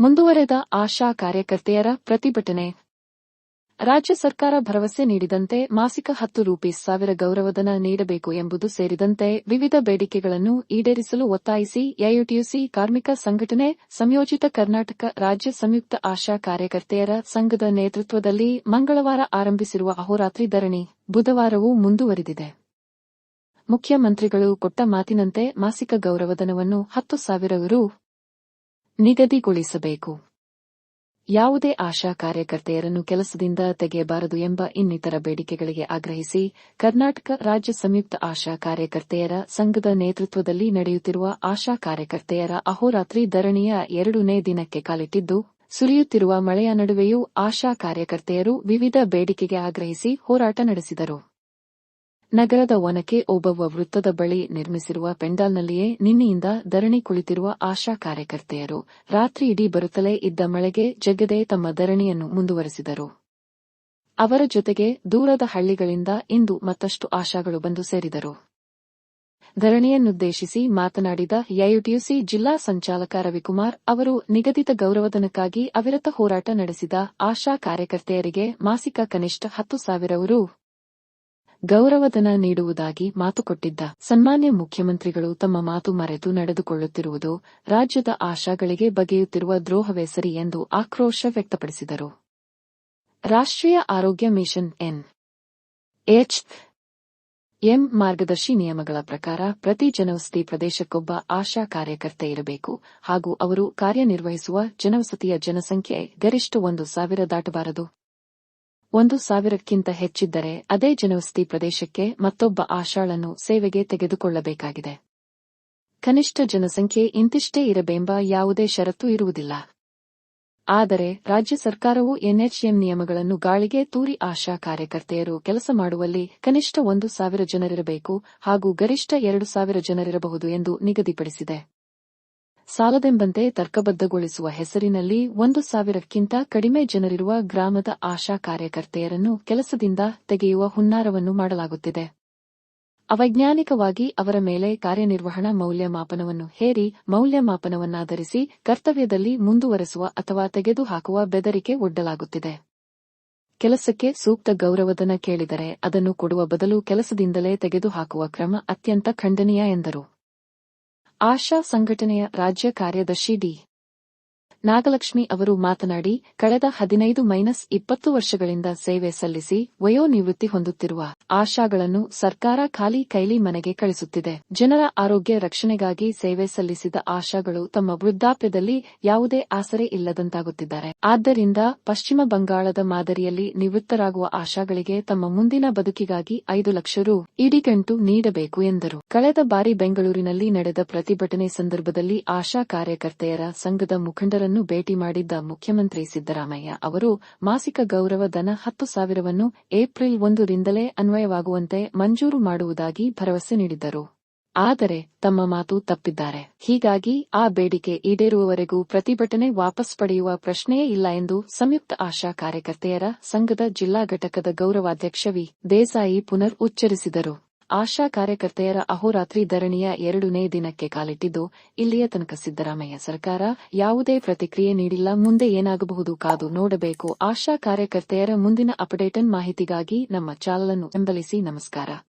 ಮುಂದುವರೆದ ಆಶಾ ಕಾರ್ಯಕರ್ತೆಯರ ಪ್ರತಿಭಟನೆ. ರಾಜ್ಯ ಸರ್ಕಾರ ಭರವಸೆ ನೀಡಿದಂತೆ ಮಾಸಿಕ ಹತ್ತು ರೂಪೀಸ್ ಸಾವಿರ ಗೌರವಧನ ನೀಡಬೇಕು ಎಂಬುದು ಸೇರಿದಂತೆ ವಿವಿಧ ಬೇಡಿಕೆಗಳನ್ನು ಈಡೇರಿಸಲು ಒತ್ತಾಯಿಸಿ ಎಐಟಿಯುಸಿ ಕಾರ್ಮಿಕ ಸಂಘಟನೆ, ಸಂಯೋಜಿತ ಕರ್ನಾಟಕ ರಾಜ್ಯ ಸಂಯುಕ್ತ ಆಶಾ ಕಾರ್ಯಕರ್ತೆಯರ ಸಂಘದ ನೇತೃತ್ವದಲ್ಲಿ ಮಂಗಳವಾರ ಆರಂಭಿಸಿರುವ ಅಹೋರಾತ್ರಿ ಧರಣಿ ಬುಧವಾರವೂ ಮುಂದುವರಿದಿದೆ. ಮುಖ್ಯಮಂತ್ರಿಗಳು ಕೊಟ್ಟ ಮಾತಿನಂತೆ ಮಾಸಿಕ ಗೌರವಧನವನ್ನು ಹತ್ತು ಸಾವಿರ ರು. ನಿಗದಿಗೊಳಿಸಬೇಕು. ಯಾವುದೇ ಆಶಾ ಕಾರ್ಯಕರ್ತೆಯರನ್ನು ಕೆಲಸದಿಂದ ತೆಗೆಯಬಾರದು ಎಂಬ ಇನ್ನಿತರ ಬೇಡಿಕೆಗಳಿಗೆ ಆಗ್ರಹಿಸಿ, ಕರ್ನಾಟಕ ರಾಜ್ಯ ಸಂಯುಕ್ತ ಆಶಾ ಕಾರ್ಯಕರ್ತೆಯರ ಸಂಘದ ನೇತೃತ್ವದಲ್ಲಿ ನಡೆಯುತ್ತಿರುವ ಆಶಾ ಕಾರ್ಯಕರ್ತೆಯರ ಅಹೋರಾತ್ರಿ ಧರಣಿಯ ಎರಡನೇ ದಿನಕ್ಕೆ ಕಾಲಿಟ್ಟಿದ್ದು, ಸುರಿಯುತ್ತಿರುವ ಮಳೆಯ ನಡುವೆಯೂ ಆಶಾ ಕಾರ್ಯಕರ್ತೆಯರು ವಿವಿಧ ಬೇಡಿಕೆಗೆ ಆಗ್ರಹಿಸಿ ಹೋರಾಟ ನಡೆಸಿದರು. ನಗರದ ಒನಕೆ ಓಬವ್ವ ವೃತ್ತದ ಬಳಿ ನಿರ್ಮಿಸಿರುವ ಪೆಂಡಾಲ್ನಲ್ಲಿಯೇ ನಿನ್ನೆಯಿಂದ ಧರಣಿ ಕುಳಿತಿರುವ ಆಶಾ ಕಾರ್ಯಕರ್ತೆಯರು. ರಾತ್ರಿ ಇಡೀ ಬರುತ್ತಲೇ ಇದ್ದ ಮಳೆಗೆ ಜಗ್ಗದೆ ತಮ್ಮ ಧರಣಿಯನ್ನು ಮುಂದುವರೆಸಿದರು. ಅವರ ಜೊತೆಗೆ ದೂರದ ಹಳ್ಳಿಗಳಿಂದ ಇಂದು ಮತ್ತಷ್ಟು ಆಶಾಗಳು ಬಂದು ಸೇರಿದರು. ಧರಣಿಯನ್ನುದ್ದೇಶಿಸಿ ಮಾತನಾಡಿದ ಎಐಟಿಯುಸಿ ಜಿಲ್ಲಾ ಸಂಚಾಲಕ ರವಿಕುಮಾರ್ ಅವರು, ನಿಗದಿತ ಗೌರವಧನಕ್ಕಾಗಿ ಅವಿರತ ಹೋರಾಟ ನಡೆಸಿದ ಆಶಾ ಕಾರ್ಯಕರ್ತೆಯರಿಗೆ ಮಾಸಿಕ ಕನಿಷ್ಠ ಹತ್ತು ಸಾವಿರ ರು. ಗೌರವಧನ ನೀಡುವುದಾಗಿ ಮಾತು ಕೊಟ್ಟಿದ್ದ ಸನ್ಮಾನ್ಯ ಮುಖ್ಯಮಂತ್ರಿಗಳು ತಮ್ಮ ಮಾತು ಮರೆತು ನಡೆದುಕೊಳ್ಳುತ್ತಿರುವುದು ರಾಜ್ಯದ ಆಶಾಗಳಿಗೆ ಬಗೆಯುತ್ತಿರುವ ದ್ರೋಹವೇ ಸರಿ ಎಂದು ಆಕ್ರೋಶ ವ್ಯಕ್ತಪಡಿಸಿದರು. ರಾಷ್ಟ್ರೀಯ ಆರೋಗ್ಯ ಮಿಷನ್ ಎನ್. ಎಚ್. ಎಂ. ಮಾರ್ಗದರ್ಶಿ ನಿಯಮಗಳ ಪ್ರಕಾರ ಪ್ರತಿ ಜನವಸತಿ ಪ್ರದೇಶಕ್ಕೊಬ್ಬ ಆಶಾ ಕಾರ್ಯಕರ್ತೆ ಇರಬೇಕು ಹಾಗೂ ಅವರು ಕಾರ್ಯನಿರ್ವಹಿಸುವ ಜನವಸತಿಯ ಜನಸಂಖ್ಯೆ ಗರಿಷ್ಠ ಒಂದು ಸಾವಿರ ದಾಟಬಾರದು. ಒಂದು ಸಾವಿರಕ್ಕಿಂತ ಹೆಚ್ಚಿದ್ದರೆ ಅದೇ ಜನವಸತಿ ಪ್ರದೇಶಕ್ಕೆ ಮತ್ತೊಬ್ಬ ಆಶಾಳನ್ನು ಸೇವೆಗೆ ತೆಗೆದುಕೊಳ್ಳಬೇಕಾಗಿದೆ. ಕನಿಷ್ಠ ಜನಸಂಖ್ಯೆ ಇಂತಿಷ್ಟೇ ಇರಬೇಂಬ ಯಾವುದೇ ಷರತ್ತು ಇರುವುದಿಲ್ಲ. ಆದರೆ ರಾಜ್ಯ ಸರ್ಕಾರವು ಎನ್ಎಚ್ಎಂ ನಿಯಮಗಳನ್ನು ಗಾಳಿಗೆ ತೂರಿ ಆಶಾ ಕಾರ್ಯಕರ್ತೆಯರು ಕೆಲಸ ಮಾಡುವಲ್ಲಿ ಕನಿಷ್ಠ ಒಂದು ಸಾವಿರ ಜನರಿರಬೇಕು ಹಾಗೂ ಗರಿಷ್ಠ ಎರಡು ಸಾವಿರ ಜನರಿರಬಹುದು ಎಂದು ನಿಗದಿಪಡಿಸಿದೆ. ಸಾಲದೆಂಬಂತೆ ತರ್ಕಬದ್ಧಗೊಳಿಸುವ ಹೆಸರಿನಲ್ಲಿ ಒಂದು ಸಾವಿರಕ್ಕಿಂತ ಕಡಿಮೆ ಜನರಿರುವ ಗ್ರಾಮದ ಆಶಾ ಕಾರ್ಯಕರ್ತೆಯರನ್ನು ಕೆಲಸದಿಂದ ತೆಗೆಯುವ ಹುನ್ನಾರವನ್ನು ಮಾಡಲಾಗುತ್ತಿದೆ. ಅವೈಜ್ಞಾನಿಕವಾಗಿ ಅವರ ಮೇಲೆ ಕಾರ್ಯನಿರ್ವಹಣಾ ಮೌಲ್ಯಮಾಪನವನ್ನು ಹೇರಿ, ಮೌಲ್ಯಮಾಪನವನ್ನಾಧರಿಸಿ ಕರ್ತವ್ಯದಲ್ಲಿ ಮುಂದುವರೆಸುವ ಅಥವಾ ತೆಗೆದುಹಾಕುವ ಬೆದರಿಕೆ ಒಡ್ಡಲಾಗುತ್ತಿದೆ. ಕೆಲಸಕ್ಕೆ ಸೂಕ್ತ ಗೌರವಧನ ಕೇಳಿದರೆ ಅದನ್ನು ಕೊಡುವ ಬದಲು ಕೆಲಸದಿಂದಲೇ ತೆಗೆದುಹಾಕುವ ಕ್ರಮ ಅತ್ಯಂತ ಖಂಡನೀಯ ಎಂದರು. ಆಶಾ ಸಂಘಟನೆಯ ರಾಜ್ಯ ಕಾರ್ಯದರ್ಶಿ ಡಿ. ನಾಗಲಕ್ಷ್ಮಿ ಅವರು ಮಾತನಾಡಿ, ಕಳೆದ ಹದಿನೈದು ಮೈನಸ್ ಇಪ್ಪತ್ತು ವರ್ಷಗಳಿಂದ ಸೇವೆ ಸಲ್ಲಿಸಿ ವಯೋನಿವೃತ್ತಿ ಹೊಂದುತ್ತಿರುವ ಆಶಾಗಳನ್ನು ಸರ್ಕಾರ ಖಾಲಿ ಕೈಲಿ ಮನೆಗೆ ಕಳಿಸುತ್ತಿದೆ. ಜನರ ಆರೋಗ್ಯ ರಕ್ಷಣೆಗಾಗಿ ಸೇವೆ ಸಲ್ಲಿಸಿದ ಆಶಾಗಳು ತಮ್ಮ ವೃದ್ಧಾಪ್ಯದಲ್ಲಿ ಯಾವುದೇ ಆಸರೆ ಇಲ್ಲದಂತಾಗುತ್ತಿದ್ದಾರೆ. ಆದ್ದರಿಂದ ಪಶ್ಚಿಮ ಬಂಗಾಳದ ಮಾದರಿಯಲ್ಲಿ ನಿವೃತ್ತರಾಗುವ ಆಶಾಗಳಿಗೆ ತಮ್ಮ ಮುಂದಿನ ಬದುಕಿಗಾಗಿ ಐದು ಲಕ್ಷ ರು ಇಡಿಗಂಟು ನೀಡಬೇಕು ಎಂದರು. ಕಳೆದ ಬಾರಿ ಬೆಂಗಳೂರಿನಲ್ಲಿ ನಡೆದ ಪ್ರತಿಭಟನೆ ಸಂದರ್ಭದಲ್ಲಿ ಆಶಾ ಕಾರ್ಯಕರ್ತೆಯರ ಸಂಘದ ಮುಖಂಡರನ್ನು ಭೇಟಿ ಮಾಡಿದ್ದ ಮುಖ್ಯಮಂತ್ರಿ ಸಿದ್ದರಾಮಯ್ಯ ಅವರು ಮಾಸಿಕ ಗೌರವ ಧನ ಹತ್ತು ಸಾವಿರವನ್ನು ಏಪ್ರಿಲ್ ಒಂದರಿಂದಲೇ ಅನ್ವಯವಾಗುವಂತೆ ಮಂಜೂರು ಮಾಡುವುದಾಗಿ ಭರವಸೆ ನೀಡಿದ್ದರು. ಆದರೆ ತಮ್ಮ ಮಾತು ತಪ್ಪಿದ್ದಾರೆ. ಹೀಗಾಗಿ ಆ ಬೇಡಿಕೆ ಈಡೇರುವವರೆಗೂ ಪ್ರತಿಭಟನೆ ವಾಪಸ್ ಪಡೆಯುವ ಪ್ರಶ್ನೆಯೇ ಇಲ್ಲ ಎಂದು ಸಂಯುಕ್ತ ಆಶಾ ಕಾರ್ಯಕರ್ತೆಯರ ಸಂಘದ ಜಿಲ್ಲಾ ಘಟಕದ ಗೌರವಾಧ್ಯಕ್ಷ ವಿ. ದೇಸಾಯಿ ಪುನರ್ ಉಚ್ಚರಿಸಿದರು. ಆಶಾ ಕಾರ್ಯಕರ್ತೆಯರ ಅಹೋರಾತ್ರಿ ಧರಣಿಯ ಎರಡನೇ ದಿನಕ್ಕೆ ಕಾಲಿಟ್ಟಿದ್ದು, ಇಲ್ಲಿಯ ತನಕ ಸಿದ್ದರಾಮಯ್ಯ ಸರ್ಕಾರ ಯಾವುದೇ ಪ್ರತಿಕ್ರಿಯೆ ನೀಡಿಲ್ಲ, ಮುಂದೆ ಏನಾಗಬಹುದು ಕಾದು ನೋಡಬೇಕು. ಆಶಾ ಕಾರ್ಯಕರ್ತೆಯರ ಮುಂದಿನ ಅಪ್ಡೇಟನ್ ಮಾಹಿತಿಗಾಗಿ ನಮ್ಮ ಚಾನಲನ್ನು ಬೆಂಬಲಿಸಿ ನಮಸ್ಕಾರ.